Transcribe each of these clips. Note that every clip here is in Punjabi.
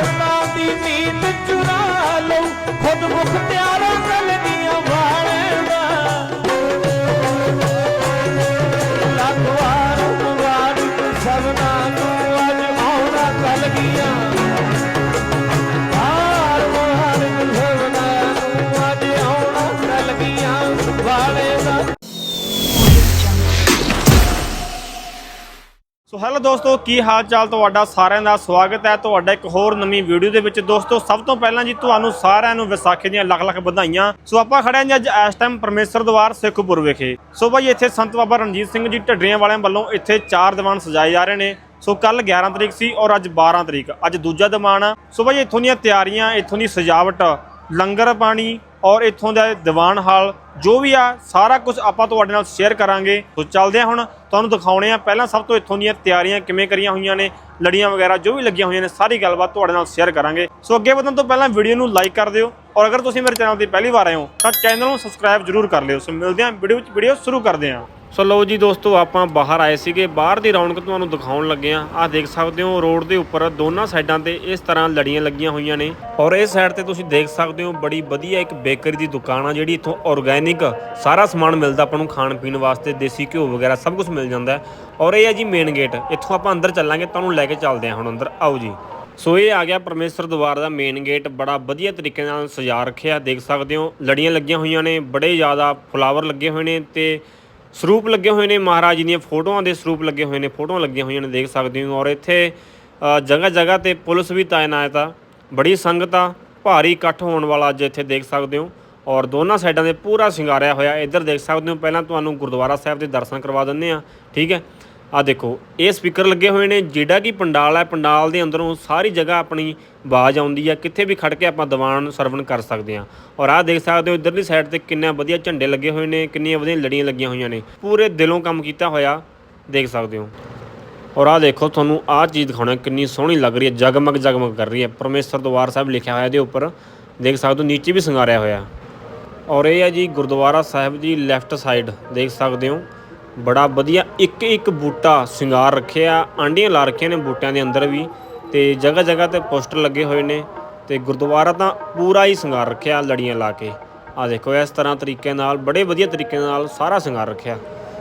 ਭਗਤਾਂ ਦੀ ਨੀਂਦ ਚੁਰਾ ਲਊ। ਖੁਦ ਮੁਖਤਿਆਰਾਂ ਕਲਗੀਆਂ ਹੈਲੋ ਦੋਸਤੋ, ਕੀ ਹਾਲ ਚਾਲ ਤੁਹਾਡਾ ਸਾਰਿਆਂ ਦਾ? ਸਵਾਗਤ ਹੈ ਤੁਹਾਡਾ ਇੱਕ ਹੋਰ ਨਵੀਂ ਵੀਡੀਓ ਦੇ ਵਿੱਚ। ਦੋਸਤੋ, ਸਭ ਤੋਂ ਪਹਿਲਾਂ ਜੀ ਤੁਹਾਨੂੰ ਸਾਰਿਆਂ ਨੂੰ ਵਿਸਾਖੀ ਦੀਆਂ ਲੱਖ ਲੱਖ ਵਧਾਈਆਂ। ਸੋ ਆਪਾਂ ਖੜੇ ਹਾਂ ਜੀ ਅੱਜ ਇਸ ਟਾਈਮ ਪਰਮੇਸ਼ਰ ਦਵਾਰ ਸਿੱਖਪੁਰ ਵਿਖੇ। ਸੋ ਭਾਈ ਇੱਥੇ ਸੰਤ ਬਾਬਾ ਰਣਜੀਤ ਸਿੰਘ ਜੀ ਢੱਡਰੀਆਂ ਵਾਲਿਆਂ ਵੱਲੋਂ ਇੱਥੇ ਚਾਰ ਦੀਵਾਨ ਸਜਾਏ ਜਾ ਰਹੇ ਨੇ। ਸੋ ਕੱਲ 11 ਤਰੀਕ ਸੀ ਔਰ ਅੱਜ 12 ਤਰੀਕ। ਅੱਜ ਦੂਜਾ ਦੀਵਾਨ ਆ। ਸੋ ਭਾਈ ਇੱਥੋਂ ਦੀਆਂ ਤਿਆਰੀਆਂ, ਇੱਥੋਂ ਦੀ ਸਜਾਵਟ, ਲੰਗਰ ਪਾਣੀ ਔਰ ਇੱਥੋਂ ਦਾ ਦੀਵਾਨ ਹਾਲ ਜੋ ਵੀ ਆ, ਸਾਰਾ ਕੁਝ ਆਪਾਂ ਤੁਹਾਡੇ ਨਾਲ ਸ਼ੇਅਰ ਕਰਾਂਗੇ। ਸੋ ਚੱਲਦੇ ਆ ਹੁਣ, ਤੁਹਾਨੂੰ ਦਿਖਾਉਣੇ ਆ ਪਹਿਲਾਂ ਸਭ ਤੋਂ ਇੱਥੋਂ ਦੀਆਂ ਤਿਆਰੀਆਂ ਕਿਵੇਂ ਕਰੀਆਂ ਹੋਈਆਂ ਨੇ, ਲੜੀਆਂ ਵਗੈਰਾ ਜੋ ਵੀ ਲੱਗੀਆਂ ਹੋਈਆਂ ਨੇ, ਸਾਰੀ ਗੱਲਬਾਤ ਤੁਹਾਡੇ ਨਾਲ ਸ਼ੇਅਰ ਕਰਾਂਗੇ। ਸੋ ਅੱਗੇ ਵਧਣ ਤੋਂ ਪਹਿਲਾਂ ਵੀਡੀਓ ਨੂੰ ਲਾਈਕ ਕਰ ਦਿਓ। ਔਰ ਅਗਰ ਤੁਸੀਂ ਮੇਰੇ ਚੈਨਲ ਤੇ ਪਹਿਲੀ ਵਾਰ ਆਏ ਹੋ, ਤਾਂ ਚੈਨਲ ਨੂੰ ਸਬਸਕ੍ਰਾਈਬ ਜਰੂਰ ਕਰ ਲਿਓ। ਸੋ ਮਿਲਦੇ ਹਾਂ ਵੀਡੀਓ ਵਿੱਚ ਵੀਡੀਓ ਸ਼ੁਰੂ ਕਰਦੇ ਹਾਂ। ਸੋ ਲਓ ਜੀ ਦੋਸਤੋ, ਆਪਾਂ ਬਾਹਰ ਆਏ ਸੀਗੇ। ਬਾਹਰ ਦੀ ਰੌਣਕ ਤੁਹਾਨੂੰ ਦਿਖਾਉਣ ਲੱਗੇ ਆ ਆਹ ਦੇਖ ਸਕਦੇ ਹੋ, ਰੋਡ ਦੇ ਉੱਪਰ ਦੋਨਾਂ ਸਾਈਡਾਂ ਤੇ ਇਸ ਤਰ੍ਹਾਂ ਲੜੀਆਂ ਲੱਗੀਆਂ ਹੋਈਆਂ ਨੇ। ਔਰ ਇਸ ਸਾਈਡ ਤੇ ਤੁਸੀਂ ਦੇਖ ਸਕਦੇ ਹੋ, ਬੜੀ ਵਧੀਆ ਇੱਕ ਬੇਕਰੀ ਦੀ ਦੁਕਾਨ ਆ, ਜਿਹੜੀ ਇੱਥੋਂ ਆਰਗੈਨਿਕ ਸਾਰਾ ਸਮਾਨ ਮਿਲਦਾ ਆਪਾਂ ਨੂੰ ਖਾਣ ਪੀਣ ਵਾਸਤੇ, ਦੇਸੀ ਘਿਓ ਵਗੈਰਾ ਸਭ ਕੁਝ ਮਿਲ ਜਾਂਦਾ ਔਰ ਇਹ ਹੈ ਜੀ ਮੇਨ ਗੇਟ ਇੱਥੋਂ ਆਪਾਂ ਅੰਦਰ ਚੱਲਾਂਗੇ, ਤੁਹਾਨੂੰ ਲੈ ਕੇ ਚੱਲਦੇ ਹਾਂ ਹੁਣ ਅੰਦਰ। ਆਓ ਜੀ। ਸੋ ਇਹ ਆ ਗਿਆ ਪਰਮੇਸ਼ਰ ਦਵਾਰ ਦਾ ਮੇਨ ਗੇਟ ਬੜਾ ਵਧੀਆ ਤਰੀਕੇ ਨਾਲ ਸਜਾ ਰੱਖਿਆ, ਦੇਖ ਸਕਦੇ ਹੋ, ਲੜੀਆਂ ਲੱਗੀਆਂ ਹੋਈਆਂ ਨੇ, ਬੜੇ ਜ਼ਿਆਦਾ ਫਲਾਵਰ ਲੱਗੇ ਹੋਏ ਨੇ ਤੇ ਸਰੂਪ ਲੱਗੇ ਹੋਏ ਨੇ। ਮਹਾਰਾਜ ਜੀ ਦੀਆਂ ਫੋਟੋਆਂ ਦੇ ਸਰੂਪ ਲੱਗੇ ਹੋਏ ਨੇ, ਫੋਟੋਆਂ ਲੱਗੀਆਂ ਹੋਈਆਂ ਨੇ, ਦੇਖ ਸਕਦੇ ਹੋ। ਔਰ ਇੱਥੇ ਜਗ੍ਹਾ ਜਗ੍ਹਾ ਤੇ ਪੁਲਿਸ ਵੀ ਤਾਇਨਾਤ ਆ। ਬੜੀ ਸੰਗਤ ਆ, ਭਾਰੀ ਇਕੱਠ ਹੋਣ ਵਾਲਾ ਅੱਜ ਇੱਥੇ ਦੇਖ ਸਕਦੇ ਹੋ। ਔਰ ਦੋਨਾਂ ਸਾਈਡਾਂ ਦੇ ਪੂਰਾ ਸ਼ਿੰਗਾਰਿਆ ਹੋਇਆ। ਇੱਧਰ ਦੇਖ ਸਕਦੇ ਹੋ, ਪਹਿਲਾਂ ਤੁਹਾਨੂੰ ਗੁਰਦੁਆਰਾ ਸਾਹਿਬ ਦੇ ਦਰਸ਼ਨ ਕਰਵਾ ਦਿੰਦੇ ਆ ਠੀਕ ਹੈ। ਆ ਦੇਖੋ, ਇਹ ਸਪੀਕਰ ਲੱਗੇ ਹੋਏ ਨੇ, ਜਿਹੜਾ ਕਿ ਪੰਡਾਲ ਹੈ, ਪੰਡਾਲ ਦੇ ਅੰਦਰੋਂ ਸਾਰੀ ਜਗ੍ਹਾ ਆਪਣੀ ਆਵਾਜ਼ ਆਉਂਦੀ ਹੈ ਕਿੱਥੇ ਵੀ ਖੜ ਕੇ ਆਪਾਂ ਦੀਵਾਨ ਸਰਵਣ ਕਰ ਸਕਦੇ ਹਾਂ ਔਰ ਆਹ ਦੇਖ ਸਕਦੇ ਹੋ, ਇਧਰਲੀ ਸਾਈਡ ਤੇ ਕਿੰਨੇ ਵਧੀਆ ਝੰਡੇ ਲੱਗੇ ਹੋਏ ਨੇ, ਕਿੰਨੀਆਂ ਵਧੀਆ ਲੜੀਆਂ ਲੱਗੀਆਂ ਹੋਈਆਂ ਨੇ। ਪੂਰੇ ਦਿਲੋਂ ਕੰਮ ਕੀਤਾ ਹੋਇਆ, ਦੇਖ ਸਕਦੇ ਹੋ। ਔਰ ਆਹ ਦੇਖੋ, ਤੁਹਾਨੂੰ ਆਹ ਚੀਜ਼ ਦਿਖਾਉਣਾ, ਕਿੰਨੀ ਸੋਹਣੀ ਲੱਗ ਰਹੀ ਹੈ, ਜਗਮਗ ਜਗਮਗ ਕਰ ਰਹੀ ਹੈ। ਪਰਮੇਸ਼ਰ ਦਵਾਰ ਸਾਹਿਬ ਲਿਖਿਆ ਹੋਇਆ ਇਹਦੇ ਉੱਪਰ, ਦੇਖ ਸਕਦੇ ਹੋ, ਨੀਚੇ ਵੀ ਸਿੰਗਾਰਿਆ ਹੋਇਆ। ਔਰ ਇਹ ਹੈ ਜੀ ਗੁਰਦੁਆਰਾ ਸਾਹਿਬ ਜੀ ਲੈਫਟ ਸਾਈਡ ਦੇਖ ਸਕਦੇ ਹੋ। ਬੜਾ ਵਧੀਆ ਇੱਕ ਇੱਕ ਬੂਟਾ ਸ਼ਿੰਗਾਰ ਰੱਖਿਆ ਆਂਡੀਆਂ ਲਾ ਰੱਖੀਆਂ ਨੇ ਬੂਟਿਆਂ ਦੇ ਅੰਦਰ ਵੀ ਤੇ ਜਗ੍ਹਾ ਜਗ੍ਹਾ ਤੇ ਪੋਸਟਰ ਲੱਗੇ ਹੋਏ ਨੇ ਤੇ ਗੁਰਦੁਆਰਾ ਤਾਂ ਪੂਰਾ ਹੀ ਸ਼ਿੰਗਾਰ ਰੱਖਿਆ ਲੜੀਆਂ ਲਾ ਕੇ। ਆ ਦੇਖੋ, ਇਸ ਤਰ੍ਹਾਂ ਤਰੀਕੇ ਨਾਲ, ਬੜੇ ਵਧੀਆ ਤਰੀਕੇ ਨਾਲ ਸਾਰਾ ਸ਼ਿੰਗਾਰ ਰੱਖਿਆ।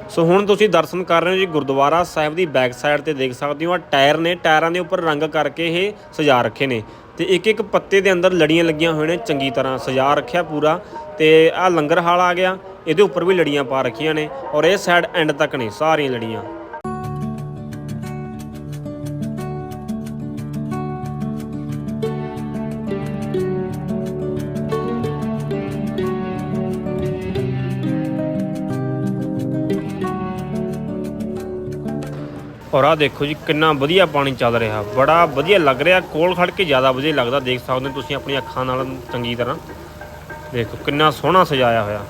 ਸੋ ਹੁਣ ਤੁਸੀਂ ਦਰਸ਼ਨ ਕਰ ਰਹੇ ਹੋ ਜੀ ਗੁਰਦੁਆਰਾ ਸਾਹਿਬ ਦੀ ਬੈਕ ਸਾਈਡ ਤੇ ਦੇਖ ਸਕਦੇ ਹੋ ਆ ਟਾਇਰ ਨੇ, ਟਾਇਰਾਂ ਦੇ ਉੱਪਰ ਰੰਗ ਕਰਕੇ ਇਹ ਸਜਾ ਰੱਖੇ ਨੇ। ਤੇ ਇੱਕ ਇੱਕ ਪੱਤੇ ਦੇ ਅੰਦਰ ਲੜੀਆਂ ਲੱਗੀਆਂ ਹੋਈਆਂ ਨੇ, ਚੰਗੀ ਤਰ੍ਹਾਂ ਸਜਾ ਰੱਖਿਆ ਪੂਰਾ ਤੇ ਆ ਲੰਗਰ ਹਾਲ ਆ ਗਿਆ, ਇਹਦੇ ਉੱਪਰ ਵੀ ਲੜੀਆਂ ਪਾ ਰੱਖੀਆਂ ਨੇ ਔਰ ਇਹ ਸਾਈਡ ਐਂਡ ਤੱਕ ਨੇ ਸਾਰੀਆਂ ਲੜੀਆਂ। ਔਰ ਆ ਦੇਖੋ ਜੀ, ਕਿੰਨਾ ਵਧੀਆ ਪਾਣੀ ਚੱਲ ਰਿਹਾ। ਬੜਾ ਵਧੀਆ ਲੱਗ ਰਿਹਾ। ਕੋਲ ਖੜ ਕੇ ਜ਼ਿਆਦਾ ਵਧੀਆ ਲੱਗਦਾ। ਦੇਖ ਸਕਦੇ ਹੋ ਤੁਸੀਂ ਆਪਣੀ ਅੱਖਾਂ ਨਾਲ ਚੰਗੀ ਤਰ੍ਹਾਂ। ਦੇਖੋ, ਕਿੰਨਾ ਸੋਹਣਾ ਸਜਾਇਆ ਹੋਇਆ।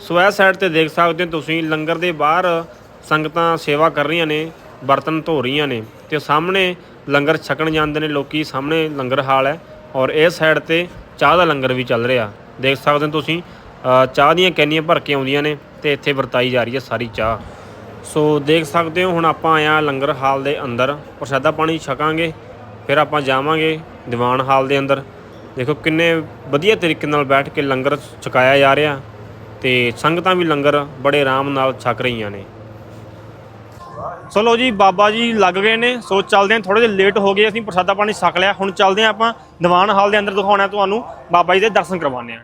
ਸੋ ਇਹ ਸਾਈਡ ਤੇ ਦੇਖ ਸਕਦੇ ਹੋ ਤੁਸੀਂ, ਲੰਗਰ ਦੇ ਬਾਹਰ ਸੰਗਤਾਂ ਸੇਵਾ ਕਰ ਰਹੀਆਂ ਨੇ, ਬਰਤਨ ਧੋ ਰਹੀਆਂ ਨੇ। ਤੇ ਸਾਹਮਣੇ ਲੰਗਰ ਛਕਣ ਜਾਂਦੇ ਨੇ। ਲੋਕੀ ਸਾਹਮਣੇ ਲੰਗਰ ਹਾਲ ਹੈ। ਔਰ ਇਸ ਸਾਈਡ ਤੇ ਚਾਹ ਦਾ ਲੰਗਰ ਵੀ ਚੱਲ ਰਿਹਾ। ਦੇਖ ਸਕਦੇ ਹੋ ਤੁਸੀਂ ਚਾਹ ਦੀਆਂ ਕੈਨੀਆਂ ਭਰ ਕੇ ਆਉਂਦੀਆਂ ਨੇ ਤੇ ਇੱਥੇ ਵਰਤਾਈ ਜਾ ਰਹੀ ਹੈ ਸਾਰੀ ਚਾਹ। ਸੋ ਦੇਖ ਸਕਦੇ ਹੋ, ਹੁਣ ਆਪਾਂ ਆਇਆ ਲੰਗਰ ਹਾਲ ਦੇ ਅੰਦਰ। ਪ੍ਰਸ਼ਾਦਾ ਪਾਣੀ ਛਕਾਂਗੇ, ਫਿਰ ਆਪਾਂ ਜਾਵਾਂਗੇ ਦੀਵਾਨ ਹਾਲ ਦੇ ਅੰਦਰ। ਦੇਖੋ ਕਿੰਨੇ ਵਧੀਆ ਤਰੀਕੇ ਨਾਲ ਬੈਠ ਕੇ ਲੰਗਰ ਛਕਾਇਆ ਜਾ ਰਿਹਾ ਤੇ ਸੰਗਤਾਂ ਵੀ ਲੰਗਰ ਬੜੇ ਆਰਾਮ ਨਾਲ ਛਕ ਰਹੀਆਂ ਨੇ। ਚਲੋ ਜੀ, ਬਾਬਾ ਜੀ ਲੱਗ ਗਏ ਨੇ, ਸੋ ਚੱਲਦੇ ਹਾਂ ਥੋੜੇ ਜਿਹਾ ਲੇਟ ਹੋ ਗਏ, ਅਸੀਂ ਪ੍ਰਸ਼ਾਦਾ ਪਾਣੀ ਛਕ ਲਿਆ। ਹੁਣ ਚੱਲਦੇ ਹਾਂ ਆਪਾਂ ਦੀਵਾਨ ਹਾਲ ਦੇ ਅੰਦਰ ਦਿਖਾਉਣਾ ਤੁਹਾਨੂੰ ਬਾਬਾ ਜੀ ਦੇ ਦਰਸ਼ਨ ਕਰਵਾਉਣੇ ਆ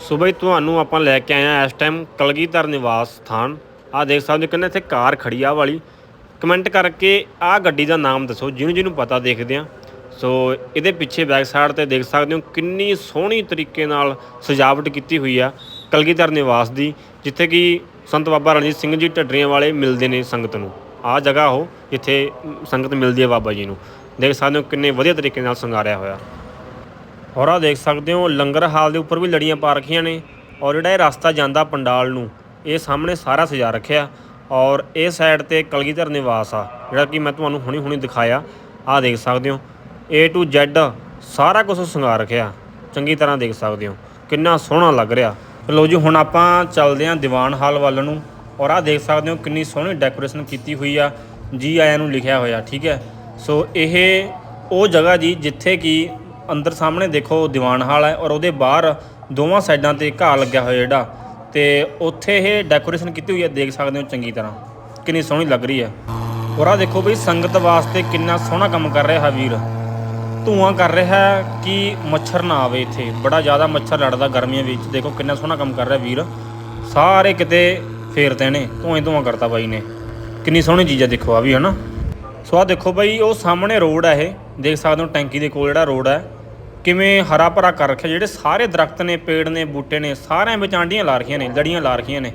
ਸੋ ਬਈ, ਤੁਹਾਨੂੰ ਆਪਾਂ ਲੈ ਕੇ ਆਏ ਆ ਇਸ ਟਾਈਮ ਕਲਗੀਧਰ ਨਿਵਾਸ ਸਥਾਨ। ਆ ਦੇਖ ਸਕਦੇ ਹੋ ਕਿੰਨੇ ਇੱਥੇ ਕਾਰ ਖੜੀ ਆ ਵਾਲੀ। ਕਮੈਂਟ ਕਰਕੇ ਆ ਗੱਡੀ ਦਾ ਨਾਮ ਦੱਸੋ, ਜਿਹਨੂੰ ਜਿਹਨੂੰ ਪਤਾ ਦੇਖਦੇ ਆ ਸੋ ਇਹਦੇ ਪਿੱਛੇ ਬੈਕ ਸਾਈਡ ਤੇ ਦੇਖ ਸਕਦੇ ਹੋ ਕਿੰਨੀ ਸੋਹਣੀ ਤਰੀਕੇ ਨਾਲ ਸਜਾਵਟ ਕੀਤੀ ਹੋਈ ਆ ਕਲਗੀਧਰ ਨਿਵਾਸ ਦੀ, ਜਿੱਥੇ ਕਿ ਸੰਤ ਬਾਬਾ ਰਣਜੀਤ ਸਿੰਘ ਜੀ ਢੱਡਰੀਆਂ ਵਾਲੇ ਮਿਲਦੇ ਨੇ ਸੰਗਤ ਨੂੰ। ਆ ਜਗ੍ਹਾ ਉਹ ਜਿੱਥੇ ਸੰਗਤ ਮਿਲਦੀ ਹੈ ਬਾਬਾ ਜੀ ਨੂੰ। ਦੇਖ ਸਕਦੇ ਹੋ ਕਿੰਨੇ ਵਧੀਆ ਤਰੀਕੇ ਨਾਲ ਸੰਗਾਰਿਆ ਹੋਇਆ। ਔਰ ਆ ਦੇਖ ਸਕਦੇ ਹੋ ਲੰਗਰ ਹਾਲ ਦੇ ਉੱਪਰ ਵੀ ਲੜੀਆਂ ਪਾ ਰੱਖੀਆਂ ਨੇ ਔਰ ਜਿਹੜਾ ਇਹ ਰਸਤਾ ਜਾਂਦਾ ਪੰਡਾਲ ਨੂੰ, ਇਹ ਸਾਹਮਣੇ ਸਾਰਾ ਸਜਾ ਰੱਖਿਆ ਔਰ ਇਹ ਸਾਈਡ ਤੇ ਕਲਗੀਧਰ ਨਿਵਾਸ ਆ, ਜਿਹੜਾ ਕਿ ਮੈਂ ਤੁਹਾਨੂੰ ਹੁਣੀ ਹੁਣੀ ਦਿਖਾਇਆ। ਆ ਦੇਖ ਸਕਦੇ ਹੋ, A to Z ਸਾਰਾ ਕੁਝ ਸ਼ਿੰਗਾਰ ਰੱਖਿਆ। ਚੰਗੀ ਤਰ੍ਹਾਂ ਦੇਖ ਸਕਦੇ ਹੋ, ਕਿੰਨਾ ਸੋਹਣਾ ਲੱਗ ਰਿਹਾ। ਲੋ ਜੀ, ਹੁਣ ਆਪਾਂ ਚੱਲਦੇ ਹਾਂ ਦੀਵਾਨ ਹਾਲ ਵੱਲ ਨੂੰ। ਔਰ ਆਹ ਦੇਖ ਸਕਦੇ ਹੋ ਕਿੰਨੀ ਸੋਹਣੀ ਡੈਕੋਰੇਸ਼ਨ ਕੀਤੀ ਹੋਈ ਆ, ਜੀ ਆਇਆਂ ਨੂੰ ਲਿਖਿਆ ਹੋਇਆ, ਠੀਕ ਹੈ। ਸੋ ਇਹ ਉਹ ਜਗ੍ਹਾ ਜੀ ਜਿੱਥੇ ਕਿ ਅੰਦਰ ਸਾਹਮਣੇ ਦੇਖੋ ਦੀਵਾਨ ਹਾਲ ਹੈ ਔਰ ਉਹਦੇ ਬਾਹਰ ਦੋਵਾਂ ਸਾਈਡਾਂ ਤੇ ਘਾਹ ਲੱਗਿਆ ਹੋਇਆ ਜਿਹੜਾ, ਤੇ ਉੱਥੇ ਇਹ ਡੈਕੋਰੇਸ਼ਨ ਕੀਤੀ ਹੋਈ ਹੈ, ਦੇਖ ਸਕਦੇ ਹੋ ਚੰਗੀ ਤਰ੍ਹਾਂ, ਕਿੰਨੀ ਸੋਹਣੀ ਲੱਗ ਰਹੀ ਹੈ। ਔਰ ਆਹ ਦੇਖੋ ਬਈ ਸੰਗਤ ਵਾਸਤੇ ਕਿੰਨਾ ਸੋਹਣਾ ਕੰਮ ਕਰ ਰਿਹਾ ਹੈ ਵੀਰ। ਧੂਆਂ ਕਰ ਰਿਹਾ ਕਿ ਮੱਛਰ ਨਾ ਆਵੇ ਇੱਥੇ, ਬੜਾ ਜ਼ਿਆਦਾ ਮੱਛਰ ਲੜਦਾ ਗਰਮੀਆਂ ਵਿੱਚ, ਦੇਖੋ ਕਿੰਨਾ ਸੋਹਣਾ ਕੰਮ ਕਰ ਰਿਹਾ ਵੀਰ। ਸਾਰੇ ਕਿਤੇ ਫੇਰ ਫੇਰਦੇ ਨੇ ਧੂਆਂ ਧੂਆਂ ਕਰਤਾ ਬਾਈ ਨੇ। ਕਿੰਨੀ ਸੋਹਣੀ ਚੀਜ਼ ਹੈ ਦੇਖੋ, ਆ ਵੀ ਹਨਾ। ਸੋ ਆ ਦੇਖੋ ਬਾਈ, ਉਹ ਸਾਹਮਣੇ ਰੋਡ ਹੈ ਇਹ। ਦੇਖ ਸਕਦੇ ਹੋ ਟੈਂਕੀ ਦੇ ਕੋਲ ਜਿਹੜਾ ਰੋਡ ਹੈ ਕਿਵੇਂ ਹਰਾ ਭਰਾ ਕਰ ਰੱਖਿਆ, ਜਿਹੜੇ ਸਾਰੇ ਦਰਖਤ ਨੇ, ਪੇੜ ਨੇ, ਬੂਟੇ ਨੇ, ਸਾਰਿਆਂ ਵਿੱਚ ਆਂਡੀਆਂ ਲਾ ਰੱਖੀਆਂ ਨੇ, ਲੜੀਆਂ ਲਾ ਰੱਖੀਆਂ ਨੇ।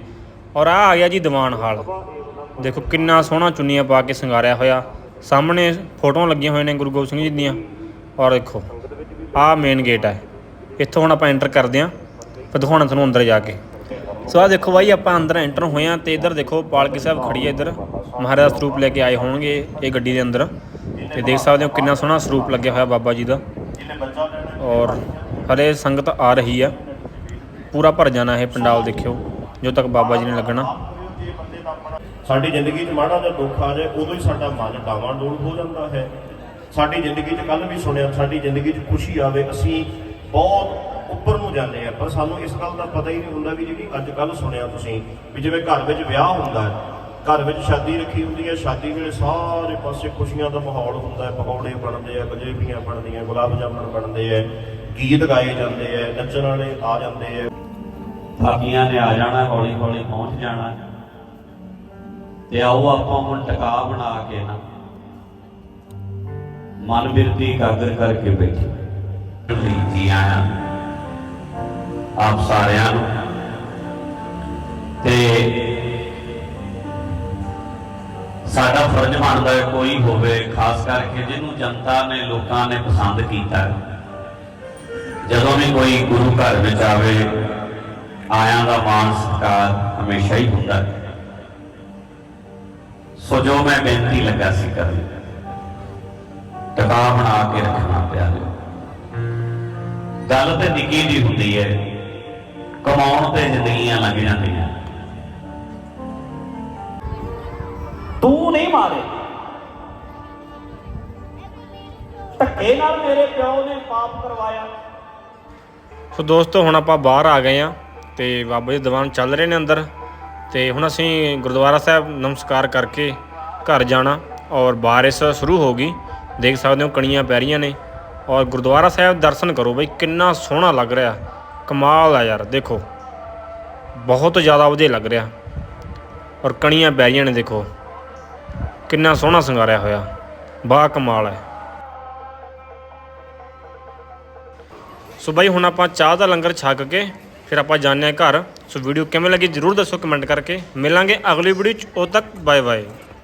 ਔਰ ਆ ਆ ਗਿਆ ਜੀ ਦੀਵਾਨ ਹਾਲ। ਦੇਖੋ ਕਿੰਨਾ ਸੋਹਣਾ ਚੁੰਨੀਆਂ ਪਾ ਕੇ ਸ਼ਿੰਗਾਰਿਆ ਹੋਇਆ। ਸਾਹਮਣੇ ਫੋਟੋਆਂ ਲੱਗੀਆਂ ਹੋਈਆਂ ਨੇ ਗੁਰੂ ਗੋਬਿੰਦ ਸਿੰਘ ਜੀ ਦੀਆਂ। ਔਰ ਦੇਖੋ, ਆਹ ਮੇਨ ਗੇਟ ਹੈ ਇੱਥੋਂ ਹੁਣ ਆਪਾਂ ਐਂਟਰ ਕਰਦੇ ਹਾਂ ਫਿਰ ਦਿਖਾਉਣਾ ਤੁਹਾਨੂੰ ਅੰਦਰ ਜਾ ਕੇ। ਸੋ ਆਹ ਦੇਖੋ ਬਾਈ, ਆਪਾਂ ਅੰਦਰ ਐਂਟਰ ਹੋਏ ਆ ਤੇ ਇੱਧਰ ਦੇਖੋ ਪਾਲਕੀ ਸਾਹਿਬ ਖੜੀ ਹੈ ਇੱਧਰ। ਮਹਾਰਾਜ ਦਾ ਸਰੂਪ ਲੈ ਕੇ ਆਏ ਹੋਣਗੇ ਇਹ ਗੱਡੀ ਦੇ ਅੰਦਰ। ਤੇ ਦੇਖ ਸਕਦੇ ਹੋ ਕਿੰਨਾ ਸੋਹਣਾ ਸਰੂਪ ਲੱਗਿਆ ਹੋਇਆ ਬਾਬਾ ਜੀ ਦਾ। ਔਰ ਹਰੇ ਸੰਗਤ ਆ ਰਹੀ ਆ ਪੂਰਾ ਭਰ ਜਾਣਾ ਇਹ ਪੰਡਾਲ ਦੇਖਿਓ ਜਦੋਂ ਤੱਕ ਬਾਬਾ ਜੀ ਨੇ ਲੱਗਣਾ। ਸਾਡੀ ਜ਼ਿੰਦਗੀ 'ਚ ਮਾੜਾ ਜਿਹਾ ਦੁੱਖ ਆ ਜਾਏ, ਉਦੋਂ ਹੀ ਸਾਡਾ ਮਨ ਡਾਵਾਂ ਹੋ ਜਾਂਦਾ ਹੈ। ਸਾਡੀ ਜ਼ਿੰਦਗੀ 'ਚ ਕੱਲ ਵੀ ਸੁਣਿਆ, ਸਾਡੀ ਜ਼ਿੰਦਗੀ 'ਚ ਖੁਸ਼ੀ ਆਵੇ, ਅਸੀਂ ਬਹੁਤ ਉੱਪਰ ਨੂੰ ਜਾਂਦੇ ਆ। ਪਰ ਸਾਨੂੰ ਇਸ ਗੱਲ ਦਾ ਪਤਾ ਹੀ ਨਹੀਂ ਹੁੰਦਾ ਵੀ ਜਿਹੜੀ ਅੱਜ ਕੱਲ ਸੁਣਿਆ ਤੁਸੀਂ ਵੀ ਜਿਵੇਂ ਘਰ ਵਿੱਚ ਵਿਆਹ ਹੁੰਦਾ ਹੈ ਘਰ ਵਿੱਚ ਸ਼ਾਦੀ ਰੱਖੀ ਹੁੰਦੀ ਹੈ ਸ਼ਾਦੀ ਵੇਲੇ ਸਾਰੇ ਪਾਸੇ ਖੁਸ਼ੀਆਂ ਦਾ ਮਾਹੌਲ ਹੁੰਦਾ ਹੈ ਪਕੌੜੇ ਬਣਦੇ ਆ ਜਲੇਬੀਆਂ ਬਣਦੀਆਂ ਗੁਲਾਬ ਜਾਮਣ ਬਣਦੇ ਆ ਗੀਤ ਗਾਏ ਜਾਂਦੇ ਆ ਨੱਚਣ ਵਾਲੇ ਆ ਜਾਂਦੇ ਆ। ਠਾਗੀਆਂ ਨੇ ਆ ਜਾਣਾ ਹੌਲੀ ਹੌਲੀ ਪਹੁੰਚ ਜਾਣਾ। ਤੇ ਆਓ ਆਪਾਂ ਹੁਣ ਟਿਕਾ ਬਣਾ ਕੇ ਨਾ ਮਨ ਬਿਰਤੀ ਕਾਗਰ ਕਰਕੇ ਬੈਠੇ ਜੀ ਆਇਆ ਆਪ ਸਾਰਿਆਂ ਨੂੰ। ਤੇ ਸਾਡਾ ਫਰਜ਼ ਬਣਦਾ ਕੋਈ ਹੋਵੇ, ਖਾਸ ਕਰਕੇ ਜਿਹਨੂੰ ਜਨਤਾ ਨੇ, ਲੋਕਾਂ ਨੇ ਪਸੰਦ ਕੀਤਾ ਜਦੋਂ ਵੀ ਕੋਈ ਗੁਰੂ ਘਰ ਵਿੱਚ ਆਵੇ, ਆਇਆਂ ਦਾ ਮਾਣ ਸਤਿਕਾਰ ਹਮੇਸ਼ਾ ਹੀ ਹੁੰਦਾ ਹੈ। ਸੋ ਜੋ ਮੈਂ ਬੇਨਤੀ ਲੱਗਾ ਸੀ ਕਰਨ, ਟਿਕਾ ਬਣਾ ਕੇ ਰੱਖਣਾ ਪਿਆ ਗੱਲ ਤੇ ਨਿੱਕੀ ਦੀ ਹੁੰਦੀ ਹੈ ਕਮਾਉਣ ਤੇ ਜ਼ਿੰਦਗੀਆਂ ਲੱਗ ਜਾਂਦੀਆਂ। ਤੂੰ ਨਹੀਂ ਮਾਰੇ। ਧੱਕੇ ਨਾਲ ਮੇਰੇ ਪਿਓ ਨੇ ਪਾਪ ਕਰਵਾਇਆ। ਸੋ ਦੋਸਤੋ, ਹੁਣ ਆਪਾਂ ਬਾਹਰ ਆ ਗਏ ਆ ਤੇ ਬਾਬਾ ਜੀ ਦੀਵਾਨ ਚੱਲ ਰਹੇ ਨੇ ਅੰਦਰ ਤੇ ਹੁਣ ਅਸੀਂ ਗੁਰਦੁਆਰਾ ਸਾਹਿਬ ਨਮਸਕਾਰ ਕਰਕੇ ਘਰ ਜਾਣਾ ਔਰ ਬਾਰਿਸ਼ ਸ਼ੁਰੂ ਹੋ ਗਈ। ਦੇਖ ਸਕਦੇ ਹੋ ਕਣੀਆਂ ਪੈ ਰਹੀਆਂ ਨੇ ਔਰ ਗੁਰਦੁਆਰਾ ਸਾਹਿਬ ਦਰਸ਼ਨ ਕਰੋ ਬਈ ਕਿੰਨਾ ਸੋਹਣਾ ਲੱਗ ਰਿਹਾ। ਕਮਾਲ ਆ ਯਾਰ, ਦੇਖੋ। ਬਹੁਤ ਜ਼ਿਆਦਾ ਵਧੀਆ ਲੱਗ ਰਿਹਾ। ਔਰ ਕਣੀਆਂ ਬਹਿ ਰਹੀਆਂ ਨੇ, ਦੇਖੋ। ਕਿੰਨਾ ਸੋਹਣਾ ਸੰਗਾਰਿਆ ਹੋਇਆ। ਬਾ ਕਮਾਲ ਹੈ ਸੋ ਬਾਈ, ਹੁਣ ਆਪਾਂ ਚਾਹ ਦਾ ਲੰਗਰ ਛਕ ਕੇ ਫਿਰ ਆਪਾਂ ਜਾਂਦੇ ਹਾਂ ਘਰ। ਸੋ ਵੀਡੀਓ ਕਿਵੇਂ ਲੱਗੀ ਜਰੂਰ ਦੱਸੋ ਕਮੈਂਟ ਕਰਕੇ। ਮਿਲਾਂਗੇ ਅਗਲੀ ਵੀਡੀਓ ਚ। ਉਦੋਂ ਤੱਕ ਬਾਏ ਬਾਏ